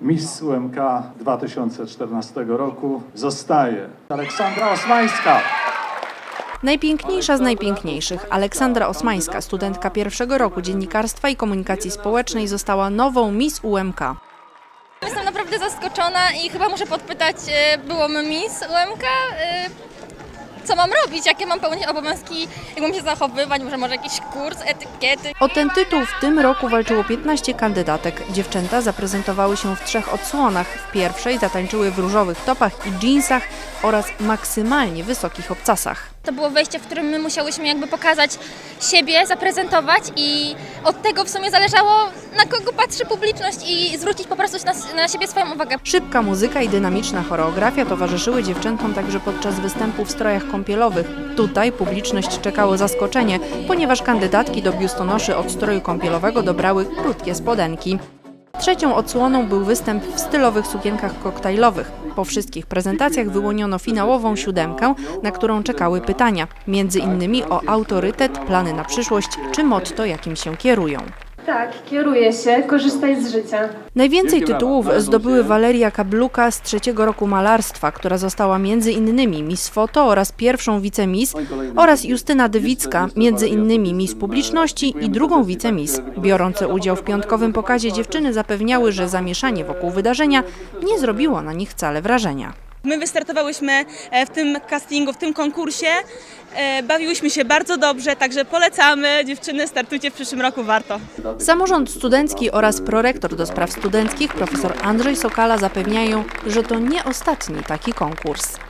Miss UMK 2014 roku zostaje Aleksandra Osmańska. Najpiękniejsza z najpiękniejszych, Aleksandra Osmańska, studentka pierwszego roku dziennikarstwa i komunikacji społecznej, została nową Miss UMK. Jestem naprawdę zaskoczona i chyba muszę podpytać e, byłą Miss UMK, e, co mam robić, jakie mam pełnić obowiązki, jak mam się zachowywać, może może jakiś kurs etykiety. O ten tytuł w tym roku walczyło 15 kandydatek. Dziewczęta zaprezentowały się w trzech odsłonach. W pierwszej zatańczyły w różowych topach i jeansach oraz maksymalnie wysokich obcasach. To było wejście, w którym my musiałyśmy jakby pokazać siebie, zaprezentować i od tego w sumie zależało, na kogo patrzy publiczność i zwrócić po prostu na, na siebie swoją uwagę. Szybka muzyka i dynamiczna choreografia towarzyszyły dziewczętom także podczas występu w strojach kąpielowych. Tutaj publiczność czekało zaskoczenie, ponieważ kandydatki do biustonoszy od stroju kąpielowego dobrały krótkie spodenki. Trzecią odsłoną był występ w stylowych sukienkach koktajlowych. Po wszystkich prezentacjach wyłoniono finałową siódemkę, na którą czekały pytania, między innymi o autorytet, plany na przyszłość czy motto, jakim się kierują. Tak, kieruję się, korzystaj z życia. Najwięcej tytułów zdobyły Waleria Kabluka z trzeciego roku malarstwa, która została między innymi Miss Foto oraz pierwszą wicemis oraz Justyna Dywicka, między innymi Miss Publiczności i drugą wicemis. Biorące udział w piątkowym pokazie dziewczyny zapewniały, że zamieszanie wokół wydarzenia nie zrobiło na nich wcale wrażenia. My wystartowałyśmy e, w tym castingu, w tym konkursie. E, Bawiłyśmy się bardzo dobrze, także polecamy. Dziewczyny, startujcie w przyszłym roku, warto. Samorząd studencki oraz prorektor do spraw studenckich profesor Andrzej Sokala zapewniają, że to nie ostatni taki konkurs.